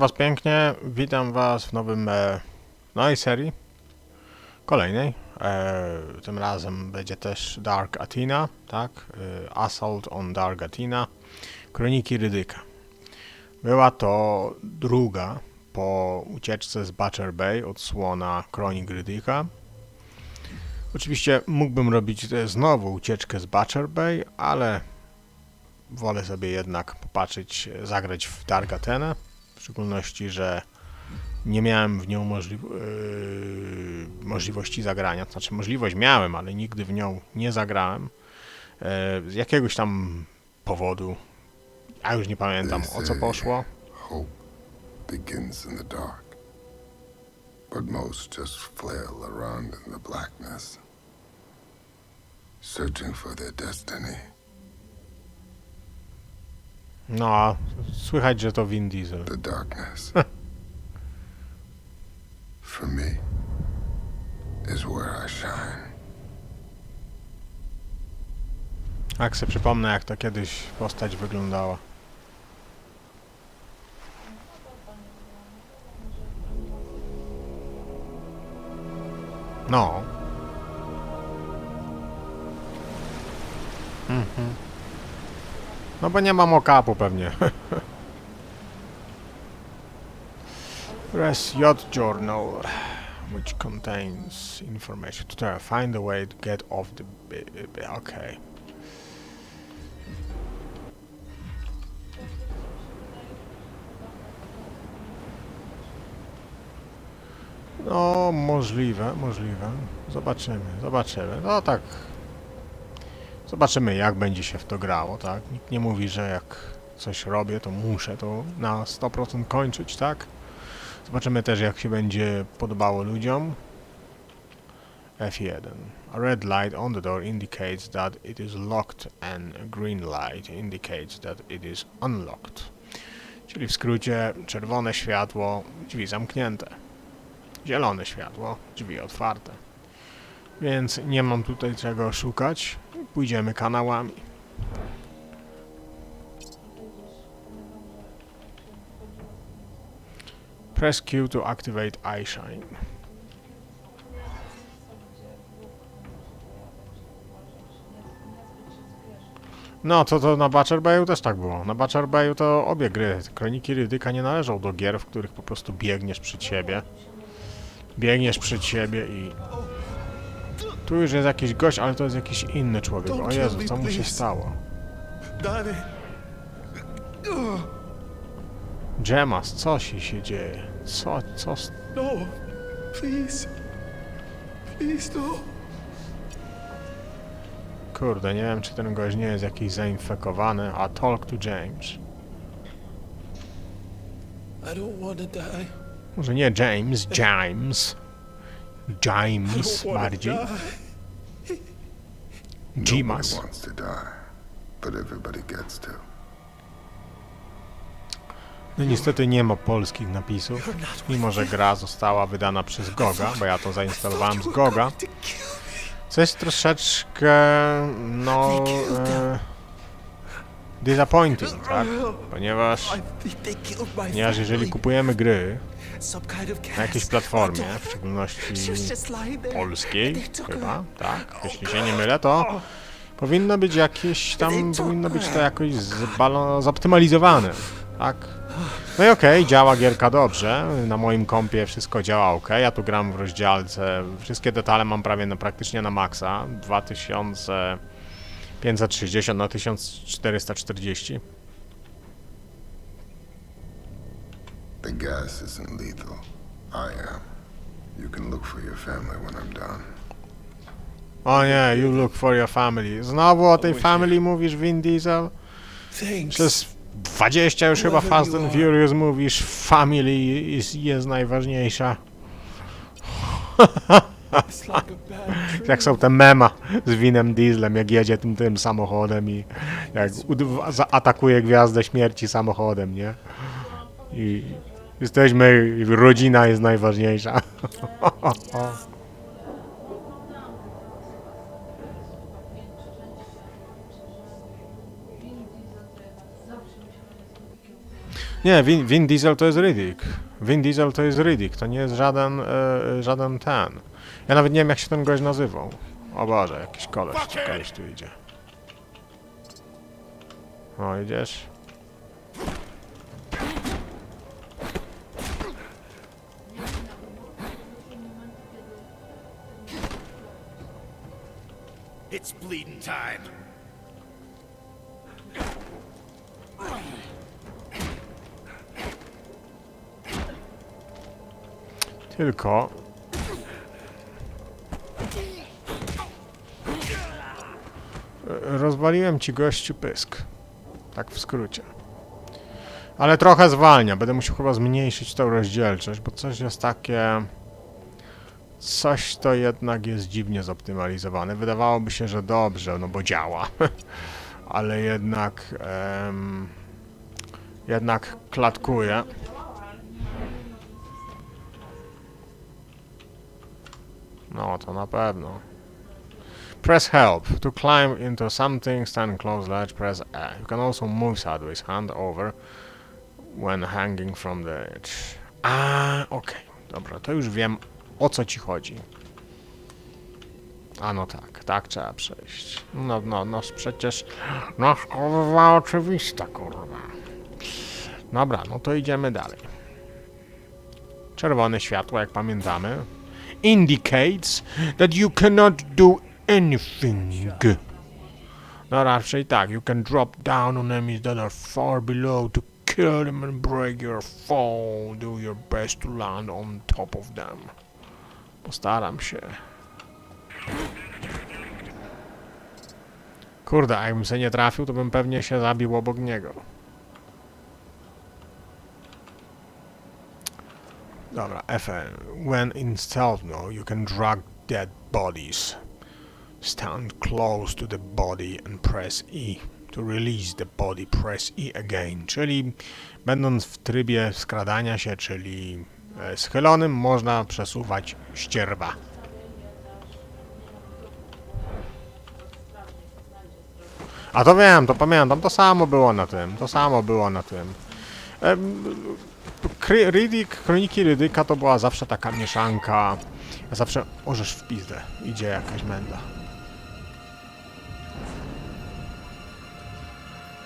was pięknie, witam was w nowym, e, nowej serii, kolejnej. E, tym razem będzie też Dark Athena, tak? E, Assault on Dark Athena, Kroniki Rydyka. Była to druga po ucieczce z Butcher Bay odsłona Kronik Rydyka. Oczywiście mógłbym robić e, znowu ucieczkę z Butcher Bay, ale wolę sobie jednak popatrzeć, e, zagrać w Dark Athenę. Szczególności, że nie miałem w nią możli yy, możliwości zagrania. To znaczy, możliwość miałem, ale nigdy w nią nie zagrałem. Yy, z jakiegoś tam powodu. Ja już nie pamiętam o co poszło. Hope begins in the dark, but most just flail around in the blackness, searching for their destiny. No, a słychać, że to Vin Diesel. The darkness, for me, is where I shine. Jak sobie przypomnę, jak to kiedyś postać wyglądała. No. Mhm. No bo nie mam okapu pewnie. Press J Journal, which contains information. To find a way to get off the... Okay. No, możliwe, możliwe. Zobaczymy, zobaczymy. No tak. Zobaczymy, jak będzie się w to grało, tak? Nikt nie mówi, że jak coś robię, to muszę to na 100% kończyć, tak? Zobaczymy też, jak się będzie podobało ludziom. F1. A red light on the door indicates that it is locked and a green light indicates that it is unlocked. Czyli w skrócie czerwone światło, drzwi zamknięte. Zielone światło, drzwi otwarte. Więc nie mam tutaj czego szukać. Pójdziemy kanałami. Press Q to activate eyeshine. No, to to na Butcher Bayu też tak było. Na Butcher Bayu to obie gry, Kroniki Rydyka nie należą do gier, w których po prostu biegniesz przed siebie. Biegniesz przed siebie i... Tu już jest jakiś gość, ale to jest jakiś inny człowiek. O Jezu, co mu się stało? Gemas, co się, się dzieje? Co, co... No. Please. Please no. Kurde, nie wiem, czy ten gość nie jest jakiś zainfekowany, a talk to James. I don't want to die. Może nie James, James. James bardziej. to die. Nobody Jimas. wants to die, but everybody gets to. No niestety nie ma polskich napisów, mimo że gra została wydana przez Goga, bo ja to zainstalowałem z Goga. Co jest troszeczkę, no, e, disappointing, tak? Ponieważ, ponieważ jeżeli kupujemy gry na jakiejś platformie, w szczególności polskiej, chyba, tak? Jeśli się nie mylę, to powinno być jakieś tam, powinno być to jakoś zoptymalizowane, tak? No i okej, działa gierka dobrze, na moim kompie wszystko działa ok, ja tu gram w rozdziałce, wszystkie detale mam prawie na, praktycznie na maksa, 2560 na 1440. The gas isn't lethal. I am. You can look for your family when I'm done. O nie, you look for your family. Znowu o tej family mówisz, Vin Diesel? Thanks. Przez 20 już chyba Fast and Furious mówisz, family jest, jest najważniejsza. Jak są te mema z Winem Dieslem, jak jedzie tym, tym samochodem i jak zaatakuje Gwiazdę Śmierci samochodem, nie? I jesteśmy, rodzina jest najważniejsza. Nie, Vin, Vin Diesel to jest Riddick. Vin Diesel to jest Riddick, to nie jest żaden, e, żaden ten. Ja nawet nie wiem jak się ten gość nazywał. O Boże, jakiś koleś, koleś tu idzie. O, idziesz? Tylko... Rozwaliłem ci gościu pysk. Tak w skrócie. Ale trochę zwalnia. Będę musiał chyba zmniejszyć tą rozdzielczość, bo coś jest takie... Coś to jednak jest dziwnie zoptymalizowane. Wydawałoby się, że dobrze, no bo działa. Ale jednak... em, jednak klatkuje. No, to na pewno. Press help. To climb into something, stand close, ledge, press A. You can also move sideways, hand over when hanging from the edge. A, okej. Dobra, to już wiem o co ci chodzi. A no tak, tak trzeba przejść. No, no, no przecież... No kurwa oczywista, kurwa. Dobra, no to idziemy dalej. Czerwone światło, jak pamiętamy, indicates that you cannot do anything. No raczej tak, you can drop down on enemies that are far below to kill them and break your fall. Do your best to land on top of them. Postaram się. Kurde, jakbym se nie trafił, to bym pewnie się zabił obok niego. Dobra, FN. When in mode, you can drag dead bodies. Stand close to the body and press E. To release the body, press E again. Czyli będąc w trybie skradania się, czyli e, schylonym, można przesuwać ścierwa. A to wiem, to pamiętam, to samo było na tym, to samo było na tym. Kry- Riddick, Kroniki Ryddyka to była zawsze taka mieszanka. Zawsze orzesz w pizdę. Idzie jakaś menda.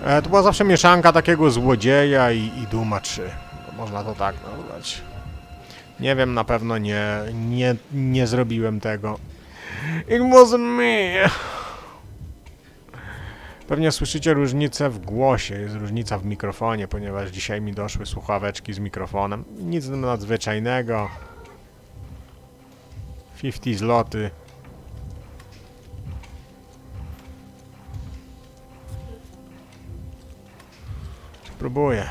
E, to była zawsze mieszanka takiego złodzieja i, i Duma 3. Można to tak nazwać. Nie wiem, na pewno nie, nie, nie zrobiłem tego. It wasn't me. Pewnie słyszycie różnicę w głosie, jest różnica w mikrofonie, ponieważ dzisiaj mi doszły słuchaweczki z mikrofonem. Nic nadzwyczajnego. 50 zloty. Spróbuję.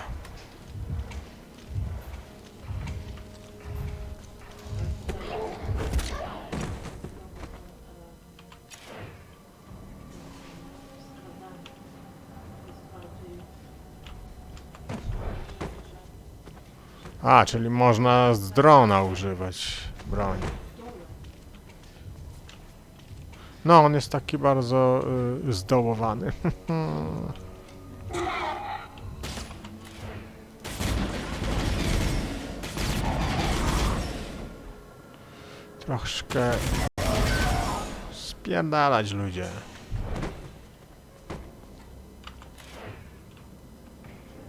A, czyli można z drona używać broni. No, on jest taki bardzo y, zdołowany. Troszkę spierdalać ludzie.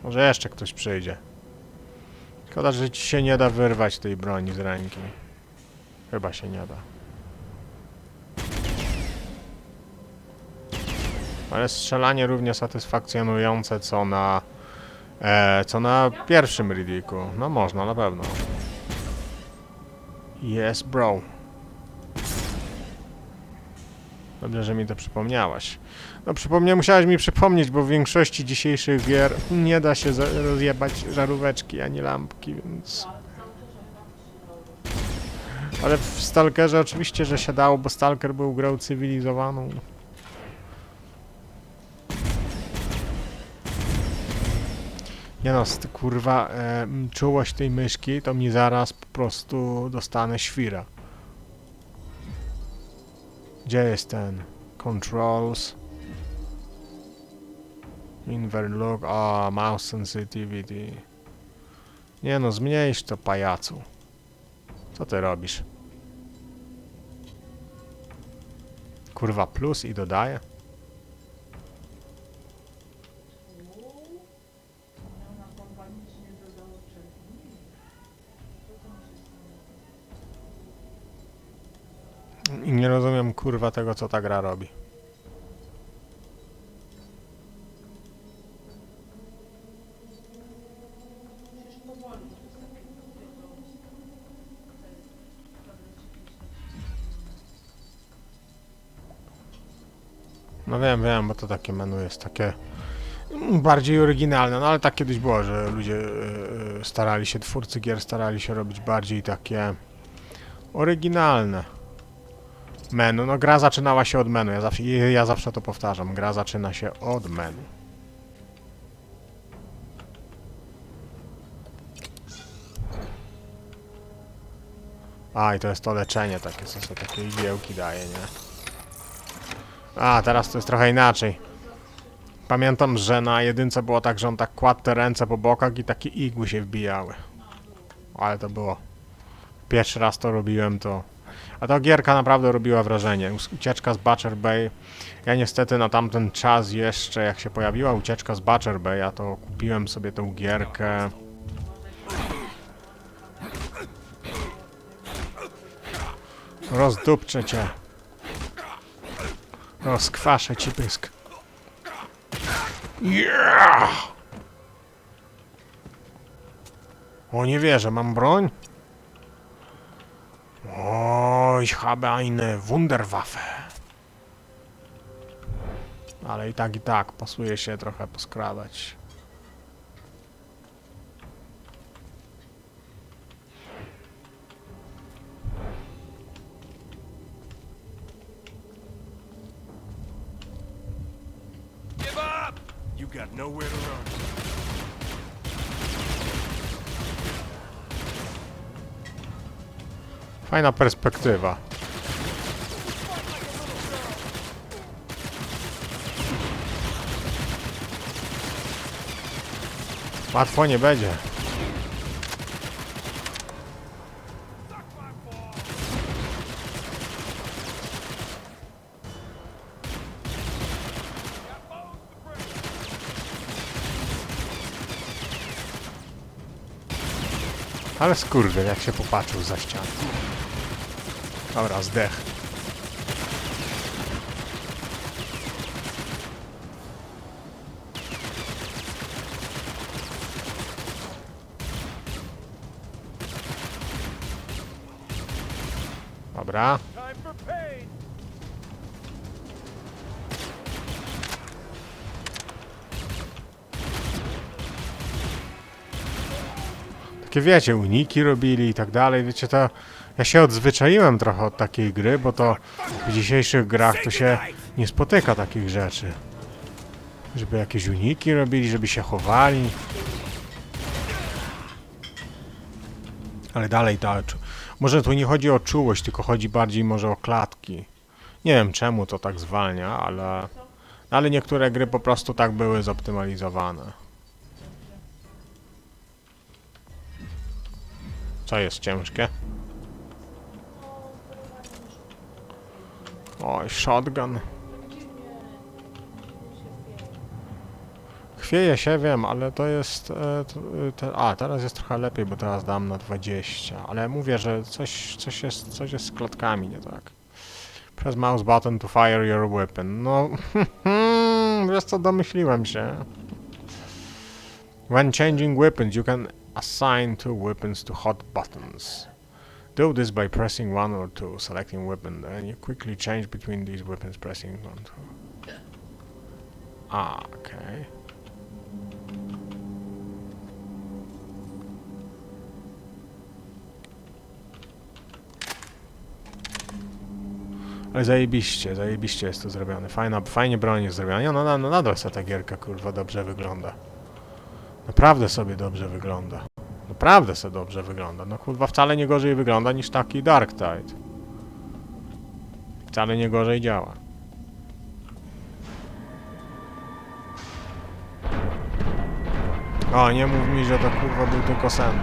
Może jeszcze ktoś przyjdzie. Szkoda, że ci się nie da wyrwać tej broni z ręki. Chyba się nie da. Ale strzelanie równie satysfakcjonujące co na... E, co na pierwszym Riddicku. No można, na pewno. Yes, bro. Dobrze, że mi to przypomniałaś. No przypomniał, musiałaś mi przypomnieć, bo w większości dzisiejszych gier nie da się rozjebać żaróweczki ani lampki, więc... Ale w Stalkerze oczywiście, że się dało, bo Stalker był grą cywilizowaną. Nie no, kurwa, e, czułość tej myszki, to mi zaraz po prostu dostanę świra. Gdzie jest ten? Controls. Invert look. A, mouse sensitivity. Nie no, zmniejsz to pajacu. Co ty robisz? Kurwa plus i dodaję? Nie rozumiem kurwa tego co ta gra robi. No wiem, wiem, bo to takie menu jest takie bardziej oryginalne, no ale tak kiedyś było, że ludzie yy, starali się, twórcy gier starali się robić bardziej takie oryginalne menu. No gra zaczynała się od menu, ja zawsze, ja zawsze to powtarzam, gra zaczyna się od menu. A, i to jest to leczenie takie, co sobie takie igiełki daje, nie? A, teraz to jest trochę inaczej. Pamiętam, że na jedynce było tak, że on tak kładł te ręce po bokach i takie igły się wbijały. Ale to było. Pierwszy raz to robiłem, to... A ta gierka naprawdę robiła wrażenie. Ucieczka z Butcher Bay. Ja niestety na tamten czas jeszcze, jak się pojawiła ucieczka z Butcher Bay, ja to kupiłem sobie tą gierkę... Rozdupczę cię. Rozkwaszę ci pysk. Yeah! O, nie wierzę, mam broń? Oj, habe eine Wunderwaffe. Ale i tak, i tak, pasuje się trochę poskradać. You got nowhere to run. Fajna perspektywa. Łatwo nie będzie. Ale skurwy, jak się popatrzył za ścianę. Dobra, zdech. Dobra. Takie wiecie, uniki robili i tak dalej, wiecie to... Ja się odzwyczaiłem trochę od takiej gry, bo to w dzisiejszych grach to się nie spotyka takich rzeczy. Żeby jakieś uniki robili, żeby się chowali. Ale dalej czu- Może tu nie chodzi o czułość, tylko chodzi bardziej może o klatki. Nie wiem czemu to tak zwalnia, ale... Ale niektóre gry po prostu tak były zoptymalizowane. Co jest ciężkie? Oj, shotgun. Chwieje się, wiem, ale to jest... E, to, e, te, a, teraz jest trochę lepiej, bo teraz dam na 20. Ale mówię, że coś, coś, jest, coś jest z klatkami, nie tak. Press mouse button to fire your weapon. No, wiesz co, domyśliłem się. When changing weapons, you can assign two weapons to hot buttons. Do this by pressing one or two, selecting weapon, and you quickly change between these weapons pressing one, two. Ah, okay. Ale zajebiście, zajebiście jest to zrobione. Fajna, fajnie broń jest zrobiona. No, no, no nadal ta gierka kurwa dobrze wygląda. Naprawdę sobie dobrze wygląda. Naprawdę sobie dobrze wygląda. No kurwa wcale nie gorzej wygląda niż taki Dark Tide. Wcale nie gorzej działa. O, nie mów mi, że to kurwa był tylko sen.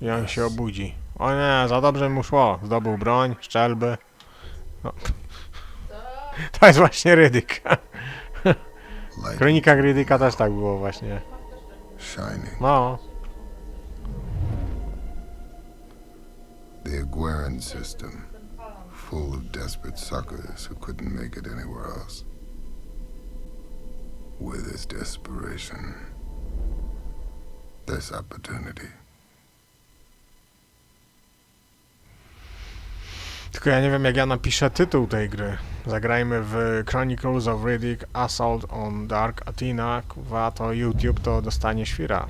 I on się obudzi. O nie, za dobrze mu szło. Zdobył broń, szczelby. No. To jest właśnie Rydyk. W Light kronikach Rydyka też tak było właśnie. shining. No. The Agueran system, full of desperate suckers who couldn't make it anywhere else. With this desperation, this opportunity. Tylko ja nie wiem jak ja napiszę tytuł tej gry. Zagrajmy w Chronicles of Riddick Assault on Dark Athena. Kurwa, to YouTube to dostanie świra.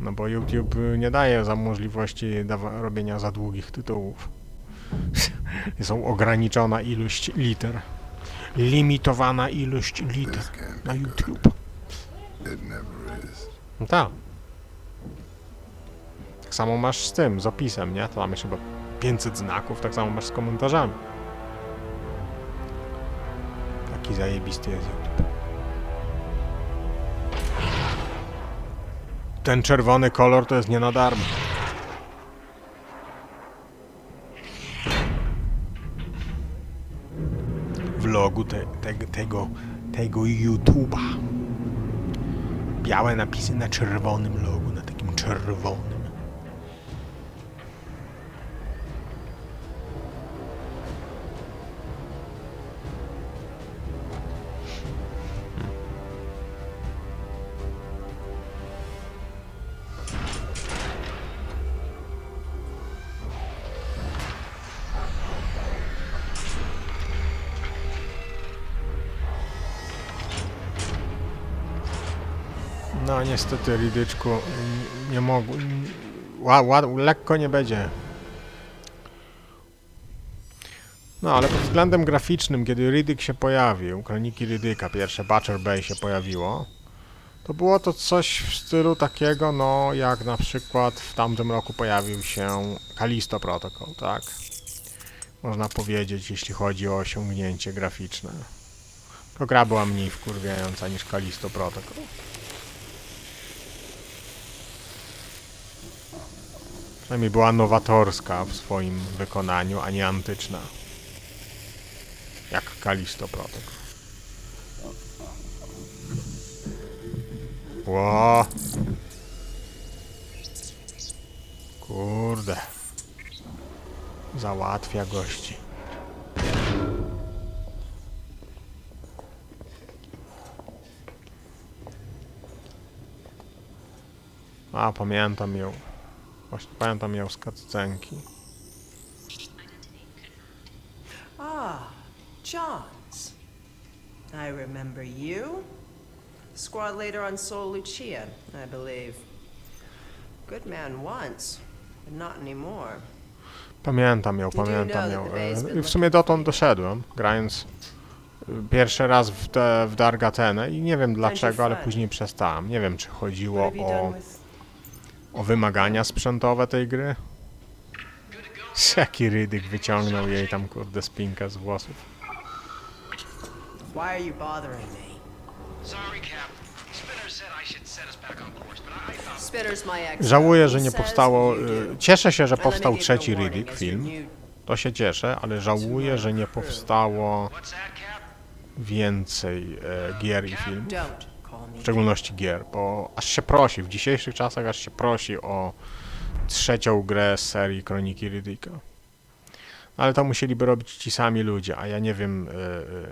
No bo YouTube nie daje za możliwości robienia za długich tytułów. Są ograniczona ilość liter. Limitowana ilość liter na. YouTube. No tak. Tak samo masz z tym, z opisem, nie? To jeszcze chyba 500 znaków, tak samo masz z komentarzami. Taki zajebisty jest YouTube. Ten czerwony kolor to jest nie na darmo. Vlogu te, te, tego, tego YouTube'a. Białe napisy na czerwonym logu, na takim czerwonym. Niestety, Ridyczku, nie ła, lekko nie będzie. No, ale pod względem graficznym, kiedy Riddick się pojawił, Kroniki Riddyka, pierwsze Butcher Bay się pojawiło, to było to coś w stylu takiego, no, jak na przykład w tamtym roku pojawił się Kalisto Protocol, tak? Można powiedzieć, jeśli chodzi o osiągnięcie graficzne. To gra była mniej wkurwiająca niż Kalisto Protocol. Przynajmniej była nowatorska w swoim wykonaniu, a nie antyczna. Jak Kalisto Protocol. Ło! Kurde. Załatwia gości. A, pamiętam ją. Właśnie pamiętam ją z cutscenki. Ah, Johns. I remember you. Squad leader on Soul Lucia, I believe. Good man once, but not anymore. Pamiętam ją, pamiętam ją. I w sumie dotąd doszedłem, grając y, pierwszy raz w, te, w Dargatenę i nie wiem dlaczego, ale później przestałem. Nie wiem, czy chodziło o. o wymagania sprzętowe tej gry. Jaki Rydyk wyciągnął jej tam, kurde, spinkę z włosów. Why are you bothering me? Sorry, Cap. Spinner said I should set us back on course, but I thought Spinner's my ex. Żałuję, że nie powstało... y. Cieszę się, że powstał trzeci Riddick film. To się cieszę, ale żałuję, że nie powstało what's that, Cap? więcej e, gier i filmów. Don't. W szczególności gier, bo aż się prosi, w dzisiejszych czasach aż się prosi o trzecią grę z serii Kroniki Riddicka. Ale to musieliby robić ci sami ludzie, a ja nie wiem, y, y,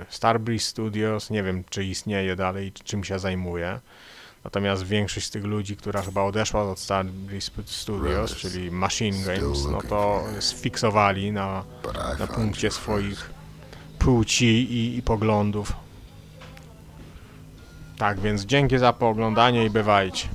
Starbreeze Studios, nie wiem czy istnieje dalej, czy czym się zajmuje. Natomiast większość z tych ludzi, która chyba odeszła od Starbreeze Studios, czyli Machine Games, no to sfiksowali na, na punkcie swoich płci i, i poglądów. Tak, więc dzięki za pooglądanie i bywajcie.